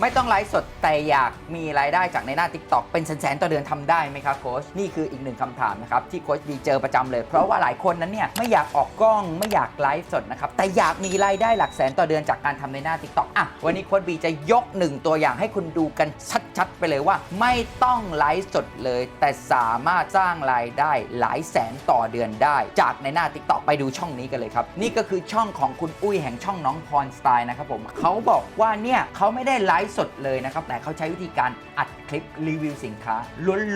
ไม่ต้องไลฟ์สดแต่อยากมีรายได้จากในหน้า Tik t o อกเป็นแสนๆต่อเดือนทำได้ไหมครับโค้ชนี่คืออีกหนึ่งคำถามนะครับที่โค้ชบีเจอประจำเลย เพราะว่าหลายคนนั้นเนี่ยไม่อยากออกกล้องไม่อยากไลฟ์สดนะครับแต่อยากมีรายได้หลักแสนต่อเดือนจากการทำในหน้า Tik t o อกอะวันนี้โค้ชบีจะยกหนึ่งตัวอย่างให้คุณดูกันชัดๆไปเลยว่า ไม่ต้องไลฟ์สดเลย แต่สามารถสร้างรายได้หลายแสนต่อเดือนได้ จากในหน้า Tik t o อกไปดูช่องนี้กันเลยครับนี่ก็คือช่องของคุณอุ้ยแห่งช่องน้องพรสไตล์นะครับผมเขาบอกว่าเนี่ยเขาไม่ได้ไลฟ์สดเลยนะครับ แต่เขาใช้วิธีการอัดคลิปรีวิวสินค้า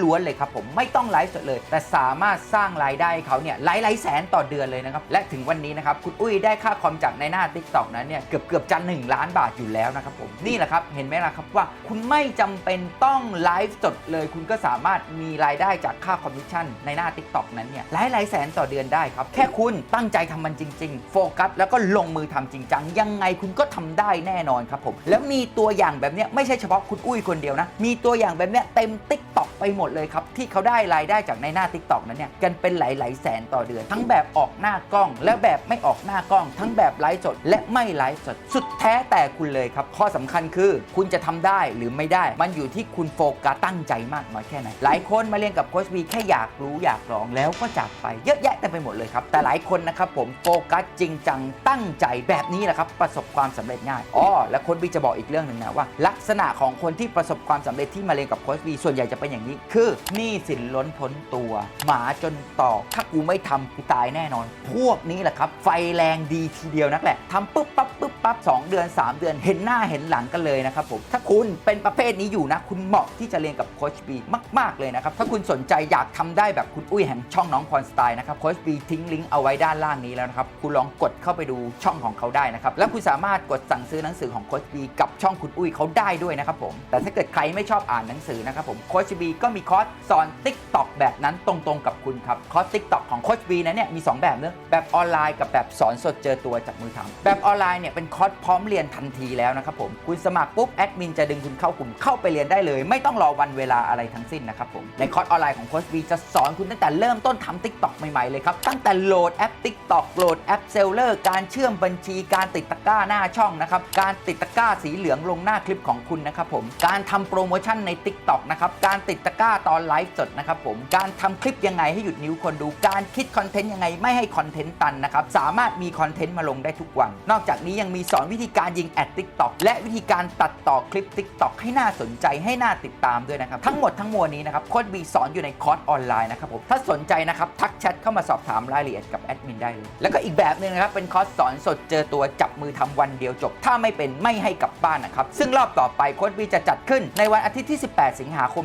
ล้วนๆเลยครับผมไม่ต้องไลฟ์สดเลย แต่สามารถสร้างรายได้เขาเนี่ยหลายหลายๆแสนต่อเดือนเลยนะครับ และถึงวันนี้นะครับ คุณอุ้ยได้ค่าคอมจากในหน้า Tik t o อกนั้นเนี่ยเกือบเกือบจะ1ล้านบาทอยู่แล้วนะครับผมนี่แหละครับเห็นไหมล่ะครับว่าคุณไม่จำเป็นต้องไลฟ์สดเลย คุณก็สามารถมีรายได้จากค่าคอมมิชชั่นในหน้า Tik t o อกนั้นเนี่ยหลายหลายๆแสนต่อเดือนได้ครับแค่คุณตั้งใจทำมันจริง ๆ โฟกัสแล้วก็ลงมือทำจริงจังยังไงคุณก็ทำได้แน่นอนครับผมแล้วมีตัวอย่างแบบนี้ไม่ใช่เฉพาะคุณอุ้ยคนเดียวนะ มีตัวอย่างแบบนี้เต็ม Tik t o อกไปหมดเลยครับ ที่เขาได้รายได้จากในหน้า Tik t o อกนั้นเนี่ยกันเป็นหลายๆแสนต่อเดือน ทั้งแบบออกหน้ากล้อง และแบบไม่ออกหน้ากล้อง ทั้งแบบไลฟ์สด และไม่ไลฟ์สด สุดแท้แต่คุณเลยครับ ข้อสำคัญคือคุณจะทำได้หรือไม่ได้ มันอยู่ที่คุณโฟกัสตั้งใจมากน้อยแค่ไหนหลายคนมาเรียนกับโค้ชบีแค่อยากรู้อยากลองแล้วก็จากไปเยอะแยะเต็มไปหมดเลยครับแต่หลายคนนะครับผมโฟกัสจริงจังตั้งใจแบบนี้แหละครับประสบความสำเร็จง่ายอ๋อและโค้ชบีจะบอกอีกเรื่องหนึ่งนะว่าลักษณะของคนที่ประสบความสำเร็จที่มาเรียนกับโค้ชบีส่วนใหญ่จะเป็นอย่างนี้ คือหนี้สินล้นพ้นตัว หมาจนตอกถ้ากูไม่ทำกูตายแน่นอน พวกนี้แหละครับ ไฟแรงดีทีเดียวนักแหละทำปุ๊บปั๊บปุ๊บปั๊บสองเดือน 3 เดือนเห็นหน้าเห็นหลังกันเลยนะครับผมถ้าคุณเป็นประเภทนี้อยู่นะ คุณเหมาะที่จะเรียนกับโค้ชบีมาก ๆ เลยนะครับถ้าคุณสนใจอยากทำได้แบบคุณอุ้ยแห่งช่องน้องพรสไตล์นะครับโค้ชบีทิ้งลิงก์เอาไว้ด้านล่างนี้แล้วนะครับคุณลองกดเข้าไปดูช่องของเขาได้นะครับแล้วคุณสามารถกดสั่งซื้อหนังสือของโค้ชบีกับช่องคุณอุ้ยเขาได้ด้วยนะครับผม แต่ถ้าเกิดใครไม่ชอบอ่านหนังสือนะครับผมโค้ชบีก็มีคอร์สสอน Tik t o อกแบบนั้นตรงๆกับคุณครับคอร์ส Tik t o อกของโค้ชบีนะเนี่ยมี 2 แบบเนอะแบบออนไลน์กับแบบสอนสดเจอตัวจากมือทำแบบออนไลน์เนี่ยเป็นคอร์สพร้อมเรียนทันทีแล้วนะครับผมคุณสมัครปุ๊บแอดมินจะดึงคุณเข้ากลุ่มเข้าไปเรียนได้เลย ไม่ต้องรอวันเวลาอะไรทั้งสิ้นนะครับผมในคอร์สออนไลน์ของโค้ชบีจะสอนคุณตั้งแต่เริ่มต้นทำ Tik t o อกใหม่ๆเลยครับตั้งแต่โหลดแอป Tik t o อกโหลดแอปเซลเลอร์การเชื่อมบัญชีการติดตะกร้าหน้าช่องนะครับการติดตะกร้าสีเหลืองลงหน้าคลิปของคุณนะครับผม การทำโปรโมชั่นใน Tik t o อกนะครับ การติดตะกร้าตอนไลฟ์สดนะครับผม การทำคลิปยังไงให้หยุดนิ้วคนดู การคิดคอนเทนต์ยังไงไม่ให้คอนเทนต์ตันนะครับ สามารถมีคอนเทนต์มาลงได้ทุกวัน นอกจากนี้ยังมีสอนวิธีการยิงแอด Tik t o อกและวิธีการตัดต่อคลิป Tik t o อกให้น่าสนใจให้น่าติดตามด้วยนะครับ ทั้งหมดทั้งมวลนี้นะครับโค้ดบีสอนอยู่ในคอร์สออนไลน์นะครับผม ถ้าสนใจนะครับทักแชทเข้ามาสอบถามรายละเอียดกับแอดมินได้เลย แล้วก็อีกแบบหนึ่งนะครับเป็นคอร์สสอนสดเจอตัวจับมือทำวันเดียวจบ ถ้าไม่เป็นไม่ให้กลับบ้านนะครับซึ่งรอบต่อไปโค้ดบีจะจัดขึ้นในวันอาทิตย์ที่ 18 สิงหาคม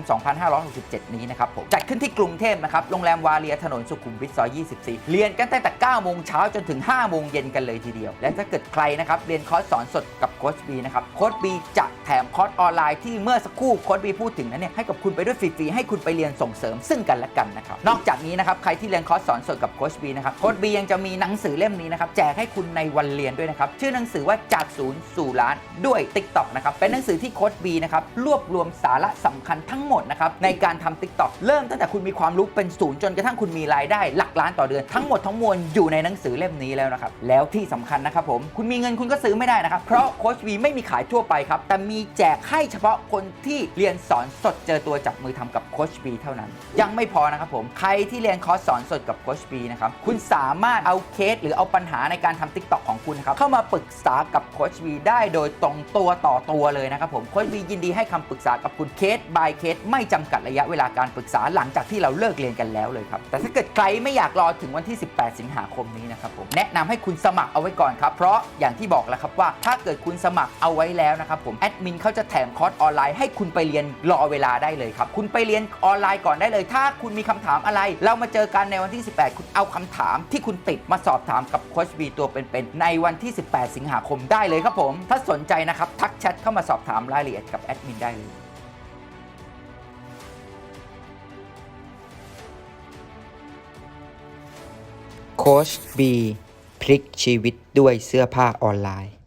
2567 นี้นะครับผมจัดขึ้นที่กรุงเทพนะครับโรงแรมวาเลียถนนสุขุมวิทซอย24 เรียนกันตั้งแต่ 9 โมงเช้าจนถึง 5 โมงเย็นกันเลยทีเดียว และถ้าเกิดใครนะครับเรียนคอร์สสอนสดกับโค้ชบีนะครับโค้ชบีจะ ถมคอร์สออนไลน์ที่เมื่อสักครู่โค้ชบีพูดถึงนั้นเนี่ยให้กับคุณไปด้วยฟรีๆให้คุณไปเรียนส่งเสริมซึ่งกันและกันนะครับนอกจากนี้นะครับใครที่เรียนคอร์สสอนสดกับโค้ชบีนะครับโค้ชบียังจะมีหนังสือเล่มนี้นะครับแจกให้คุณในวันเรียนด้วยนะครับชื่อหนังสือว่าจากศูนย์สู่ล้านด้วย TikTok นะครับเป็นหนังสือที่โค้ชบีนะครับรวบรวมสาระสำคัญทั้งหมดนะครับในการทำ TikTok เริ่มตั้งแต่คุณมีความรู้เป็นศูนย์จนกระทั่งคุณมีรายได้หลักล้านต่อเดือน ทั้งหมดทั้งมวลอยู่ในหนังสือเล่มนี้แล้วนะครับแล้วที่สำคัญนะครับผมคุณมีเงินคุณก็ซื้อไม่ได้นะครับเพราะโค้ชบีไม่มีขายทั่วไปครับแต่มีแจกให้เฉพาะคนที่เรียนสอนสดเจอตัวจับมือทำกับโคชบีเท่านั้น ยังไม่พอนะครับผมใครที่เรียนคอร์สสอนสดกับโคชบีนะครับคุณสามารถเอาเคสหรือเอาปัญหาในการทำ TikTok ของคุณนะครับเข้ามาปรึกษากับโคชบีได้โดยตรงตัวต่อตัวเลยนะครับผมโคชบียินดีให้คำปรึกษากับคุณเคส by เคส ไม่จำกัดระยะเวลาการปรึกษาหลังจากที่เราเลิกเรียนกันแล้วเลยครับแต่ถ้าเกิดใครไม่อยากรอถึงวันที่ 18 สิงหาคมนี้นะครับผมแนะนำให้คุณสมัครเอาไว้ก่อนครับเพราะอย่างที่บอกแล้วครับว่าถ้าเกิดคุณสมัครเอาไว้แล้วนะครับผมแอดมินเขาจะแถมคอร์สออนไลน์ให้คุณไปเรียนรอเวลาได้เลยครับ คุณไปเรียนออนไลน์ก่อนได้เลย ถ้าคุณมีคำถามอะไร เรามาเจอกันในวันที่ 18 คุณเอาคำถามที่คุณติดมาสอบถามกับโค้ชบีตัวเป็นๆในวันที่ 18 สิงหาคมได้เลยครับผม ถ้าสนใจนะครับทักแชทเข้ามาสอบถามรายละเอียดกับแอดมินได้เลยโค้ชบีพลิกชีวิตด้วยเสื้อผ้าออนไลน์